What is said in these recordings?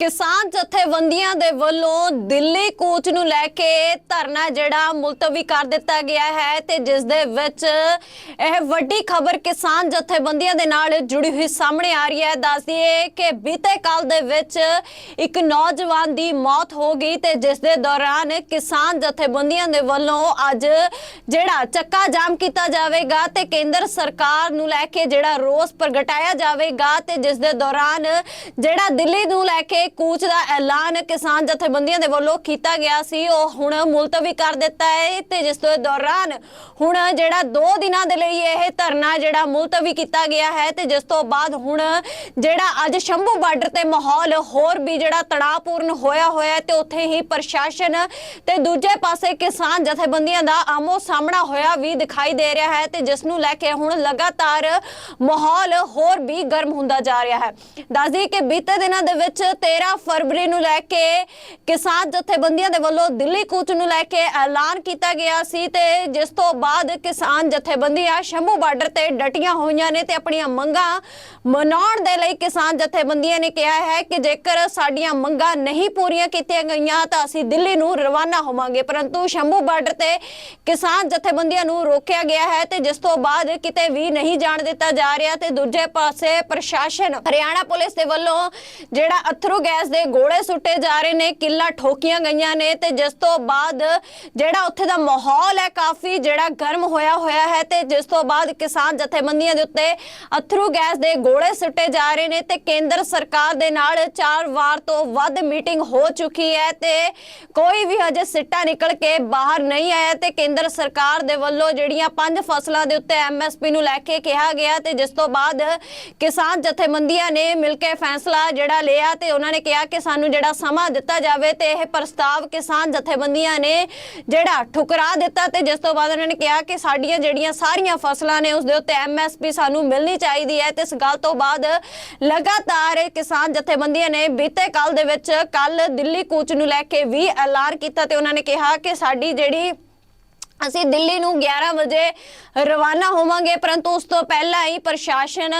ਕਿਸਾਨ ਜਥੇਬੰਦੀਆਂ ਦੇ ਵੱਲੋਂ ਦਿੱਲੀ ਕੂਚ ਨੂੰ ਲੈ ਕੇ ਧਰਨਾ ਜਿਹੜਾ ਮੁਲਤਵੀ ਕਰ ਦਿੱਤਾ ਗਿਆ ਹੈ ਤੇ ਜਿਸ ਦੇ ਵਿੱਚ ਇਹ ਵੱਡੀ ਖਬਰ ਕਿਸਾਨ ਜਥੇਬੰਦੀਆਂ ਦੇ ਨਾਲ ਜੁੜੀ ਹੋਈ ਸਾਹਮਣੇ ਆ ਰਹੀ ਹੈ। ਦੱਸ ਦਈਏ ਕਿ ਬੀਤੇ ਕੱਲ ਦੇ ਵਿੱਚ ਇੱਕ ਨੌਜਵਾਨ ਦੀ ਮੌਤ ਹੋ ਗਈ ਤੇ ਜਿਸ ਦੇ ਦੌਰਾਨ ਕਿਸਾਨ ਜਥੇਬੰਦੀਆਂ ਦੇ ਵੱਲੋਂ ਅੱਜ ਜਿਹੜਾ ਚੱਕਾ ਜਾਮ ਕੀਤਾ ਜਾਵੇਗਾ ਤੇ ਕੇਂਦਰ ਸਰਕਾਰ ਨੂੰ ਲੈ ਕੇ ਜਿਹੜਾ ਰੋਸ ਪ੍ਰਗਟਾਇਆ ਜਾਵੇਗਾ ਤੇ ਜਿਸ ਦੇ ਦੌਰਾਨ ਜਿਹੜਾ ਦਿੱਲੀ ਨੂੰ ਲੈ ਕੇ ਕੂਚ ਦਾ ਐਲਾਨ ਕਿਸਾਨ ਜਥੇਬੰਦੀਆਂ ਦੇ ਵੱਲੋਂ ਕੀਤਾ ਗਿਆ ਸੀ। ਉਹ ਹੁਣ ਮੁਲਤਵੀ ਕਰ ਦਿੱਤਾ ਹੈ ਤੇ ਜਿਸ ਦੇ ਦੌਰਾਨ ਹੁਣ ਜਿਹੜਾ 2 ਦਿਨਾਂ ਦੇ ਲਈ ਇਹ ਧਰਨਾ ਜਿਹੜਾ ਮੁਲਤਵੀ ਕੀਤਾ ਗਿਆ ਹੈ ਤੇ ਜਿਸ ਤੋਂ ਬਾਅਦ ਹੁਣ ਜਿਹੜਾ ਅੱਜ ਸ਼ੰਭੂ ਬਾਰਡਰ ਤੇ ਮਾਹੌਲ ਹੋਰ ਵੀ ਜਿਹੜਾ ਤਣਾਅਪੂਰਨ ਹੋਇਆ ਹੋਇਆ ਤੇ ਉੱਥੇ ਹੀ ਪ੍ਰਸ਼ਾਸਨ ਤੇ ਦੂਜੇ ਪਾਸੇ ਕਿਸਾਨ ਜਥੇਬੰਦੀਆਂ ਦਾ ਆਮੋ ਸਾਹਮਣਾ ਹੋਇਆ ਵੀ ਦਿਖਾਈ ਦੇ ਰਿਹਾ ਹੈ ਤੇ ਜਿਸ ਨੂੰ ਲੈ ਕੇ ਹੁਣ ਲਗਾਤਾਰ ਮਾਹੌਲ ਹੋਰ ਵੀ ਗਰਮ ਹੁੰਦਾ ਜਾ ਰਿਹਾ ਹੈ। ਦੱਸਦੀ ਕਿ ਬੀਤੇ ਦਿਨਾਂ ਦੇ ਵਿੱਚ ਤੇ 13 ਫਰਵਰੀ ਨੂੰ ਲੈ ਕੇ ਕਿਸਾਨ ਜਥੇਬੰਦੀਆਂ ਦੇ ਵੱਲੋਂ ਦਿੱਲੀ ਕੂਚ ਨੂੰ ਲੈ ਕੇ ਐਲਾਨ ਕੀਤਾ ਗਿਆ ਸੀ ਤੇ ਜਿਸ ਤੋਂ ਬਾਅਦ ਕਿਸਾਨ ਜਥੇਬੰਦੀਆਂ ਸ਼ੰਭੂ ਬਾਰਡਰ ਤੇ ਡਟੀਆਂ ਹੋਈਆਂ ਨੇ ਤੇ ਆਪਣੀਆਂ ਮੰਗਾਂ ਮਨਾਉਣ ਦੇ ਲਈ ਕਿਸਾਨ ਜਥੇਬੰਦੀਆਂ ਨੇ ਕਿਹਾ ਹੈ ਕਿ ਜੇਕਰ ਸਾਡੀਆਂ ਮੰਗਾਂ ਨਹੀਂ ਪੂਰੀਆਂ ਕੀਤੀਆਂ ਗਈਆਂ ਤਾਂ ਅਸੀਂ ਦਿੱਲੀ ਨੂੰ ਰਵਾਨਾ ਹੋਵਾਂਗੇ। ਪਰੰਤੂ ਸ਼ੰਭੂ ਬਾਰਡਰ ਤੇ ਕਿਸਾਨ ਜਥੇਬੰਦੀਆਂ ਨੂੰ ਰੋਕਿਆ ਗਿਆ ਹੈ ਤੇ ਜਿਸ ਤੋਂ ਬਾਅਦ ਕਿਤੇ ਵੀ ਨਹੀਂ ਜਾਣ ਦਿੱਤਾ ਜਾ ਰਿਹਾ ਤੇ ਦੂਜੇ ਪਾਸੇ ਪ੍ਰਸ਼ਾਸਨ ਹਰਿਆਣਾ ਪੁਲਿਸ ਦੇ ਵੱਲੋਂ ਜਿਹੜਾ ਅਥਰੂ ਗੈਸ ਦੇ ਗੋਲੇ ਸੁੱਟੇ ਜਾ ਰਹੇ ਨੇ, ਕਿੱਲਾ ਠੋਕੀਆਂ ਗਈਆਂ ਨੇ ਤੇ ਜਿਸ ਤੋਂ ਬਾਅਦ ਜਿਹੜਾ ਉੱਥੇ ਦਾ ਮਾਹੌਲ ਹੈ ਕਾਫੀ ਜਿਹੜਾ ਗਰਮ ਹੋਇਆ ਹੋਇਆ ਹੈ ਤੇ ਜਿਸ ਤੋਂ ਬਾਅਦ ਕਿਸਾਨ ਜਥੇਬੰਦੀਆਂ ਦੇ ਉੱਤੇ ਅਥਰੂ ਗੈਸ ਦੇ ਗੋਲੇ ਸੁੱਟੇ ਜਾ ਰਹੇ ਨੇ ਤੇ ਕੇਂਦਰ ਸਰਕਾਰ ਦੇ ਨਾਲ ਚਾਰ ਵਾਰ ਤੋਂ ਵੱਧ ਮੀਟਿੰਗ ਹੋ ਚੁੱਕੀ ਹੈ ਤੇ ਕੋਈ ਵੀ ਹਜੇ ਸਿੱਟਾ ਨਿਕਲ ਕੇ ਬਾਹਰ ਨਹੀਂ ਆਇਆ ਤੇ ਕੇਂਦਰ ਸਰਕਾਰ ਦੇ ਵੱਲੋਂ ਜਿਹੜੀਆਂ ਪੰਜ ਫਸਲਾਂ ਦੇ ਉੱਤੇ ਐਮਐਸਪੀ ਨੂੰ ਲੈ ਕੇ ਕਿਹਾ ਗਿਆ ਤੇ ਜਿਸ ਤੋਂ ਬਾਅਦ ਕਿਸਾਨ ਜਥੇਬੰਦੀਆਂ ਨੇ ਮਿਲ ਕੇ ਫੈਸਲਾ ਜਿਹੜਾ ਲਿਆ ਤੇ ਉਹਨਾਂ ਨੇ ਕਿਹਾ ਕਿ ਸਾਨੂੰ ਜਿਹੜਾ ਸਮਾਂ ਦਿੱਤਾ ਜਾਵੇ ਤੇ ਇਹ ਪ੍ਰਸਤਾਵ ਕਿਸਾਨ ਜਥੇਬੰਦੀਆਂ ਨੇ ਜਿਹੜਾ ਠੁਕਰਾ ਦਿੱਤਾ ਤੇ ਜਿਸ ਤੋਂ ਬਾਅਦ ਉਹਨਾਂ ਨੇ ਕਿਹਾ ਕਿ ਸਾਡੀਆਂ ਜਿਹੜੀਆਂ ਸਾਰੀਆਂ ਫਸਲਾਂ ਨੇ ਉਸ ਦੇ ਉੱਤੇ ਐਮਐਸਪੀ ਸਾਨੂੰ ਮਿਲਣੀ ਚਾਹੀਦੀ ਹੈ ਤੇ ਇਸ ਗੱਲ ਤੋਂ ਬਾਅਦ ਲਗਾਤਾਰ ਕਿਸਾਨ ਜਥੇਬੰਦੀਆਂ ਨੇ ਬੀਤੇ ਕੱਲ ਦੇ ਵਿੱਚ ਕੱਲ ਦਿੱਲੀ ਕੂਚ ਨੂੰ ਲੈ ਕੇ ਵੀ ਐਲਾਨ ਕੀਤਾ ਤੇ ਉਹਨਾਂ ਨੇ ਕਿਹਾ ਕਿ ਸਾਡੀ ਜਿਹੜੀ ਅਸੀਂ ਦਿੱਲੀ ਨੂੰ 11 ਵਜੇ ਰਵਾਨਾ ਹੋਵਾਂਗੇ, ਪਰੰਤੂ ਉਸ ਤੋਂ ਪਹਿਲਾਂ ਹੀ ਪ੍ਰਸ਼ਾਸਨ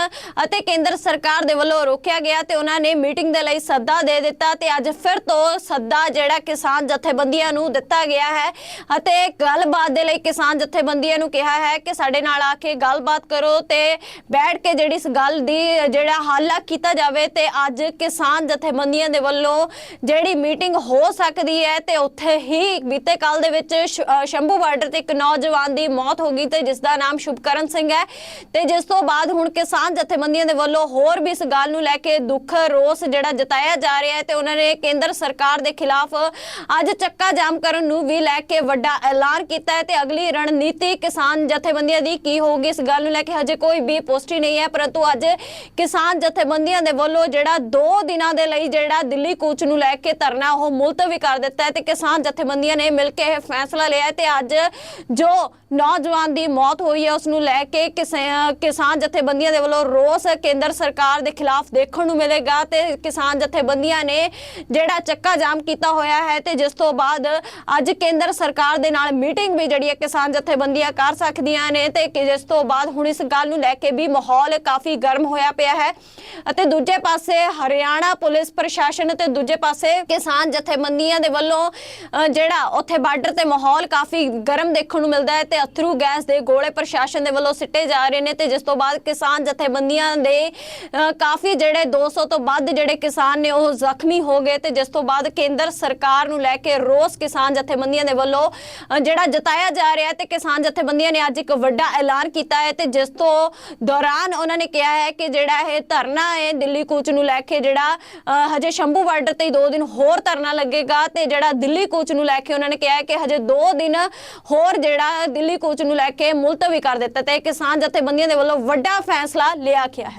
ਅਤੇ ਕੇਂਦਰ ਸਰਕਾਰ ਦੇ ਵੱਲੋਂ ਰੋਕਿਆ ਗਿਆ ਤੇ ਉਹਨਾਂ ਨੇ ਮੀਟਿੰਗ ਦੇ ਲਈ ਸੱਦਾ ਦੇ ਦਿੱਤਾ ਤੇ ਅੱਜ ਫਿਰ ਤੋਂ ਸੱਦਾ ਜਿਹੜਾ ਕਿਸਾਨ ਜਥੇਬੰਦੀਆਂ ਨੂੰ ਦਿੱਤਾ ਗਿਆ ਹੈ ਅਤੇ ਗੱਲਬਾਤ ਦੇ ਲਈ ਕਿਸਾਨ ਜਥੇਬੰਦੀਆਂ ਨੂੰ ਕਿਹਾ ਹੈ ਕਿ ਸਾਡੇ ਨਾਲ ਆ ਕੇ ਗੱਲਬਾਤ ਕਰੋ ਤੇ ਬੈਠ ਕੇ ਜਿਹੜੀ ਇਸ ਗੱਲ ਦੀ ਜਿਹੜਾ ਹੱਲ ਕੀਤਾ ਜਾਵੇ ਤੇ ਅੱਜ ਕਿਸਾਨ ਜਥੇਬੰਦੀਆਂ ਦੇ ਵੱਲੋਂ ਜਿਹੜੀ ਮੀਟਿੰਗ ਹੋ ਸਕਦੀ ਹੈ ਤੇ ਉੱਥੇ ਹੀ ਬੀਤੇ ਕੱਲ ਦੇ ਵਿੱਚ ਸ਼ੰਭੂ ਬਾਰਡਰ ਤੇ ਇੱਕ ਨੌਜਵਾਨ ਦੀ ਮੌਤ ਹੋ ਗਈ ਤੇ ਜਿਸ ਦਾ ਨਾਮ ਸ਼ੁਭਕਰਨ ਸਿੰਘ ਹੈ। ਤੇ ਜਿਸ ਤੋਂ ਬਾਅਦ ਹੁਣ ਕਿਸਾਨ ਜਥੇਬੰਦੀਆਂ ਦੇ ਵੱਲੋਂ ਹੋਰ ਵੀ ਇਸ ਗੱਲ ਨੂੰ ਲੈ ਕੇ ਦੁੱਖ, ਰੋਸ ਜਿਹੜਾ ਜਤਾਇਆ ਜਾ ਰਿਹਾ ਹੈ ਤੇ ਉਹਨਾਂ ਨੇ ਕੇਂਦਰ ਸਰਕਾਰ ਦੇ ਖਿਲਾਫ ਅੱਜ ਚੱਕਾ ਜਾਮ ਕਰਨ ਨੂੰ ਵੀ ਲੈ ਕੇ ਵੱਡਾ ਐਲਾਨ ਕੀਤਾ ਹੈ ਤੇ ਅਗਲੀ ਰਣਨੀਤੀ ਕਿਸਾਨ ਜਥੇਬੰਦੀਆਂ ਦੀ ਕੀ ਹੋਊਗੀ ਇਸ ਗੱਲ ਨੂੰ ਲੈ ਕੇ ਹਜੇ ਕੋਈ ਵੀ ਪੁਸ਼ਟੀ ਨਹੀਂ ਹੈ, ਪਰੰਤੂ ਅੱਜ ਕਿਸਾਨ ਜਥੇਬੰਦੀਆਂ ਦੇ ਵੱਲੋਂ ਜਿਹੜਾ 2 ਦਿਨਾਂ ਦੇ ਲਈ ਜਿਹੜਾ ਦਿੱਲੀ ਕੂਚ ਨੂੰ ਲੈ ਕੇ ਧਰਨਾ ਉਹ ਮੁਲਤਵੀ ਕਰ ਦਿੱਤਾ ਹੈ ਤੇ ਕਿਸਾਨ ਜਥੇਬੰਦੀਆਂ ਨੇ ਮਿਲ ਕੇ ਇਹ ਫੈਸਲਾ ਲਿਆ ਤੇ ਅੱਜ ਜੋ ਨੌਜਵਾਨ ਦੀ ਮੌਤ ਹੋਈ ਹੈ ਉਸ ਨੂੰ ਲੈ ਕੇ ਕਿਸਾ- ਕਿਸਾਨ ਜਥੇਬੰਦੀਆਂ ਦੇ ਵੱਲੋਂ ਰੋਸ ਕੇਂਦਰ ਸਰਕਾਰ ਦੇ ਖਿਲਾਫ ਦੇਖਣ ਨੂੰ ਮਿਲੇਗਾ ਤੇ ਕਿਸਾਨ ਜਥੇਬੰਦੀਆਂ ਨੇ ਜਿਹੜਾ ਚੱਕਾ ਜਾਮ ਕੀਤਾ ਹੋਇਆ ਹੈ ਤੇ ਜਿਸ ਤੋਂ ਬਾਅਦ ਅੱਜ ਕੇਂਦਰ ਸਰਕਾਰ ਦੇ ਨਾਲ ਮੀਟਿੰਗ ਵੀ ਜਿਹੜੀ ਹੈ ਕਿਸਾਨ ਜਥੇਬੰਦੀਆਂ ਕਰ ਸਕਦੀਆਂ ਨੇ ਤੇ ਜਿਸ ਤੋਂ ਬਾਅਦ ਹੁਣ ਇਸ ਗੱਲ ਨੂੰ ਲੈ ਕੇ ਵੀ ਮਾਹੌਲ ਕਾਫੀ ਗਰਮ ਹੋਇਆ ਪਿਆ ਹੈ। ਅਤੇ ਦੂਜੇ ਪਾਸੇ ਹਰਿਆਣਾ ਪੁਲਿਸ ਪ੍ਰਸ਼ਾਸਨ ਤੇ ਦੂਜੇ ਪਾਸੇ ਕਿਸਾਨ ਜਥੇਬੰਦੀਆਂ ਦੇ ਵੱਲੋਂ ਅ, ਜਿਹੜਾ ਉੱਥੇ ਬਾਰਡਰ ਤੇ ਮਾਹੌਲ ਕਾਫੀ ਗਰਮ ਦੇਖਣ ਨੂੰ ਮਿਲਦਾ ਹੈ ਤੇ ਅਥਰੂ ਗੈਸ ਦੇ ਗੋਲੇ ਪ੍ਰਸ਼ਾਸਨ ਦੇ ਵੱਲੋਂ ਸਿੱਟੇ ਜਾ ਰਹੇ ਨੇ ਤੇ ਜਿਸ ਤੋਂ ਬਾਅਦ ਕਿਸਾਨ ਜਥੇਬੰਦੀਆਂ ਦੇ ਕਾਫੀ ਜਿਹੜੇ 200 ਤੋਂ ਵੱਧ ਜਿਹੜੇ ਕਿਸਾਨ ਨੇ ਉਹ ਜ਼ਖਮੀ ਹੋ ਗਏ ਤੇ ਜਿਸ ਤੋਂ ਬਾਅਦ ਕੇਂਦਰ ਸਰਕਾਰ ਨੂੰ ਲੈ ਕੇ ਰੋਸ ਕਿਸਾਨ ਜਥੇਬੰਦੀਆਂ ਦੇ ਵੱਲੋਂ ਜਿਹੜਾ ਜਤਾਇਆ ਜਾ ਰਿਹਾ ਤੇ ਕਿਸਾਨ ਜਥੇਬੰਦੀਆਂ ਨੇ ਅੱਜ ਇੱਕ ਵੱਡਾ ਐਲਾਨ ਕੀਤਾ ਹੈ ਤੇ ਜਿਸ ਤੋਂ ਦੌਰਾਨ ਉਹਨਾਂ ਨੇ ਕਿਹਾ ਹੈ ਕਿ ਜਿਹੜਾ ਇਹ ਧਰਨਾ ਹੈ ਦਿੱਲੀ ਕੂਚ ਨੂੰ ਲੈ ਕੇ ਜਿਹੜਾ ਅ, ਹਜੇ ਸ਼ੰਭੂ ਬਾਰਡਰ ਤੇ 2 ਦਿਨ ਹੋਰ ਧਰਨਾ ਲੱਗੇਗਾ ਤੇ ਜਿਹੜਾ ਦਿੱਲੀ ਕੂਚ ਨੂੰ ਲੈ ਕੇ ਉਹਨਾਂ ਨੇ ਕਿਹਾ ਕਿ ਹਜੇ 2 ਦਿਨ ਹੋਰ ਜਿਹੜਾ ਦਿੱਲੀ ਕੋਚ ਨੂੰ ਲੈ ਕੇ ਮੁਲਤਵੀ ਕਰ ਦਿੱਤਾ ਤੇ ਕਿਸਾਨ ਜਥੇਬੰਦੀਆਂ ਦੇ ਵੱਲੋਂ ਵੱਡਾ ਫੈਸਲਾ ਲਿਆ ਗਿਆ ਹੈ।